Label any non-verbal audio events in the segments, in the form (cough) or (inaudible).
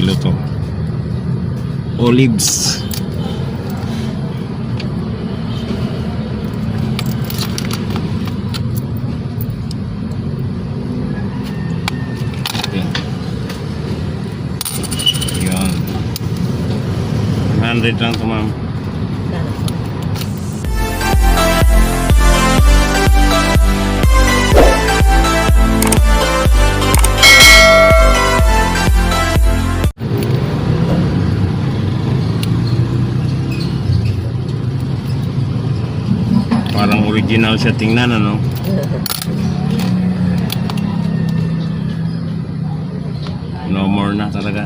to. Olives. Okay. Yan. 100 lang to ma'am. Original siya tingnan ano. No more na talaga.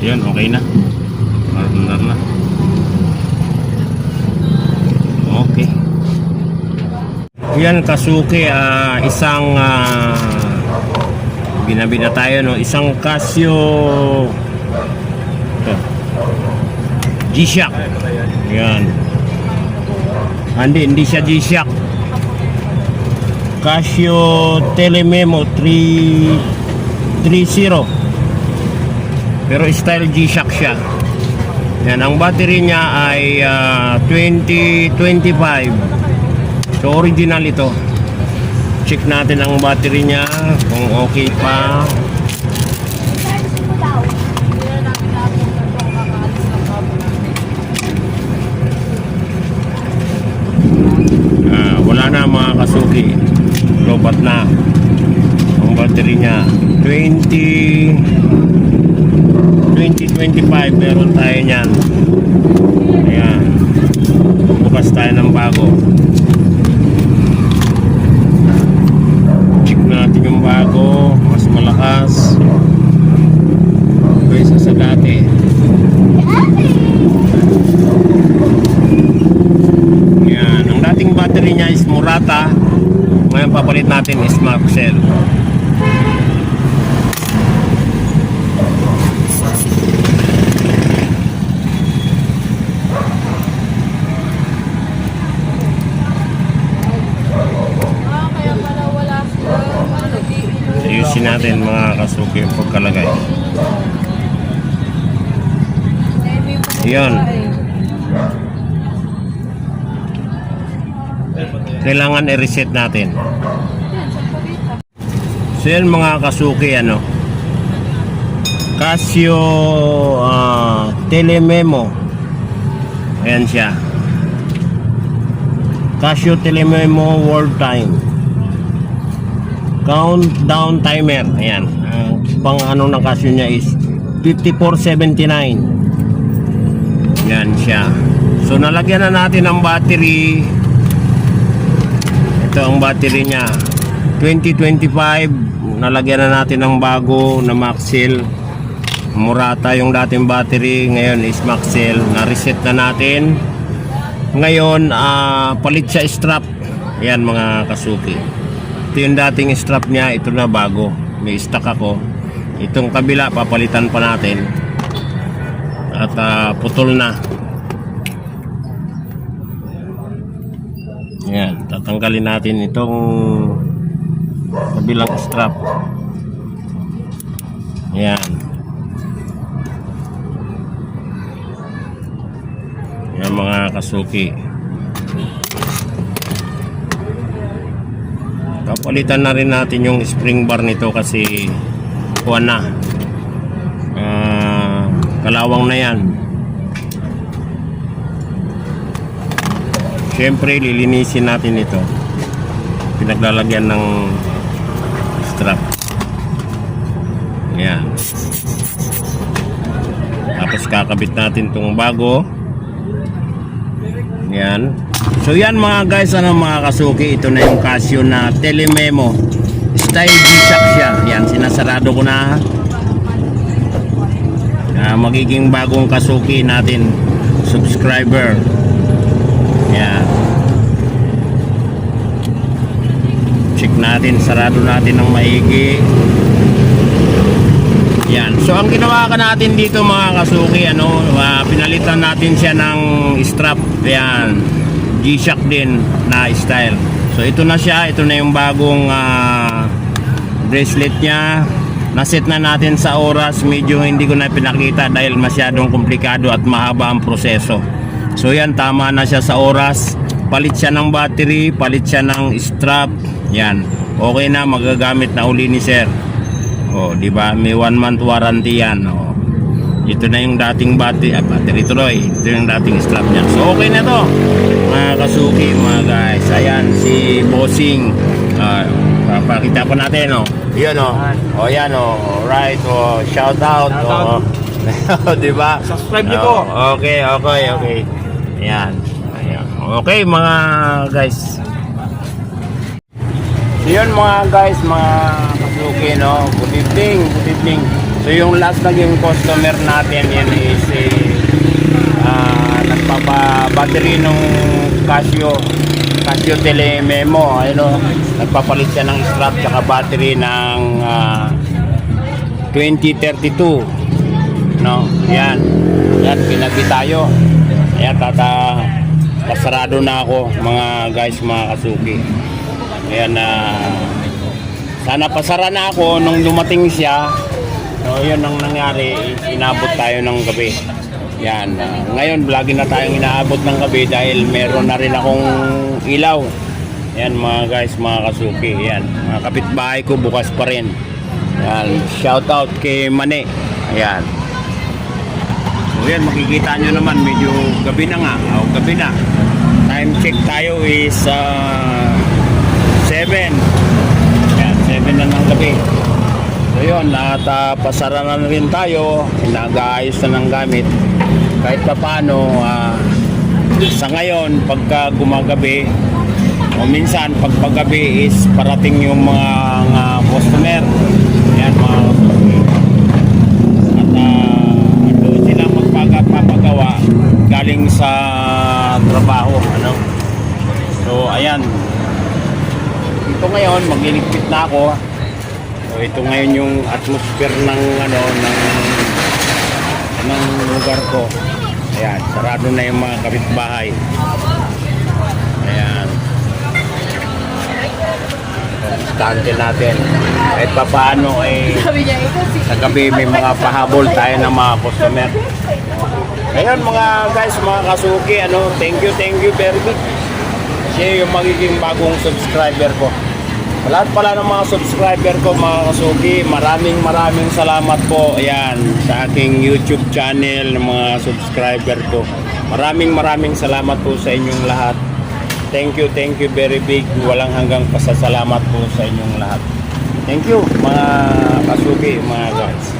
Yan, okay na. Marundar na. Okay. Yan, Kasuki, ah, isang ah, binabi na tayo, no? Isang Casio ito. G-Shock. Yan. Ah, Hindi, hindi siya G-Shock. Casio Telememo 330. Pero style G-Shock siya. Yan, ang battery niya ay ah, 2025. So original ito. Check natin ang battery niya kung okay pa. Ah, wala na mga kasuki. Lobat na. Ang battery niya 20 2025 meron tayo niyan. Ayan. Bukas tayo ng bago. Check natin yung bago. Mas malakas. Kaysa sa dati. Ayan. Ang dating battery niya is Murata. Ngayon papalit natin is Maxell. Ah, kaya pala wala sila. Ano, di, Ayusin natin mga kasuki yung pagkalagay. Yun. Kailangan i-reset natin. So yan mga kasuki ano. Casio ah, Telememo. Ayan siya. Casio Telememo World Time. Countdown timer. Ayan. Ang pang ano ng Casio niya is 5479. Yan siya. So nalagyan na natin ang battery. Ito ang battery niya. 2025. Nalagyan na natin ng bago na Maxell. Murata yung dating battery. Ngayon is Maxell. Na-reset na natin. Ngayon, ah, palit siya strap. Yan mga kasuki. Ito yung dating strap niya. Ito na bago. May stock ako. Itong kabila, papalitan pa natin. At ah, putol na. Yan, tatanggalin natin itong kabilang strap. Yan. Yan mga kasuki. Kapalitan na rin natin yung spring bar nito kasi kuha na. Ah, kalawang na yan. Siyempre, lilinisin natin ito. Pinaglalagyan ng strap. Yan. Tapos kakabit natin itong bago. Yan. So yan mga guys, ano mga kasuki, ito na yung Casio na Telememo. Style G-Shock siya. Yan, sinasarado ko na. Ah, magiging bagong kasuki natin. Subscriber. Yan. natin, sarado natin ng maigi. Yan. So ang ginawa ka natin dito mga kasuki, ano, ah, pinalitan natin siya ng strap. Yan. G-Shock din na style. So ito na siya, ito na yung bagong ah, bracelet niya. Naset na natin sa oras, medyo hindi ko na pinakita dahil masyadong komplikado at mahaba ang proseso. So yan, tama na siya sa oras. Palit siya ng battery, palit siya ng strap. Yan. Okay na, magagamit na uli ni sir. Oh, di ba? May one month warranty yan. Oh. Ito na yung dating battery, ah, battery tuloy. Ito yung dating strap niya. So okay na to. Mga kasuki, mga guys. Ayan si Bossing. Ah, papakita po natin, oh. Yan, oh. Oh, yan, oh. Right, oh. Shout out. Shout Oh. (laughs) di ba? Subscribe niyo po. Oh, okay, okay, okay. Ayan. Ayan. Okay, mga guys. So yun mga guys, mga kasuki, no? Good evening, good evening. So yung last naging customer natin, yan is eh, ah, nagpapa-battery nung Casio, Casio Telememo, ano, nagpapalit siya ng strap tsaka battery ng ah, 2032. No, yan. Yan, pinabi tayo. Ayan, tata, pasarado na ako, mga guys, mga kasuki. Ayan na sana pasara na ako nung dumating siya. So, yun ang nangyari, inabot tayo ng gabi. Yan. ah, ngayon, lagi na tayong inaabot ng gabi dahil meron na rin akong ilaw. Yan mga guys, mga kasuki. Yan. Mga kapitbahay ko bukas pa rin. Yan. Shout out kay Mane. Yan. So yan, makikita nyo naman medyo gabi na nga. O, gabi na. Time check tayo is uh, 7. Yan, 7 na ng gabi. So yun, at uh, pasara na rin tayo. Nag-aayos na ng gamit. Kahit pa paano, ah, sa ngayon, pagka gumagabi, o minsan, pag paggabi is parating yung mga nga customer. Yan, mga. At uh, doon sila magpapagawa galing sa trabaho. Ano? So, ayan. Ito ngayon, magliligpit na ako. So, ito ngayon yung atmosphere ng ano ng ng lugar ko. Ayan, sarado na yung mga kapitbahay. Ayan. Stante natin. Kahit pa paano eh sa gabi may mga pahabol tayo ng mga customer. Ngayon mga guys, mga kasuki, ano, thank you, thank you very much. Siya yung magiging bagong subscriber ko. Lahat pala ng mga subscriber ko, mga kasuki, maraming maraming salamat po. Ayan, sa aking YouTube channel ng mga subscriber ko. Maraming maraming salamat po sa inyong lahat. Thank you, thank you very big. Walang hanggang pasasalamat po sa inyong lahat. Thank you, mga kasuki, mga guys.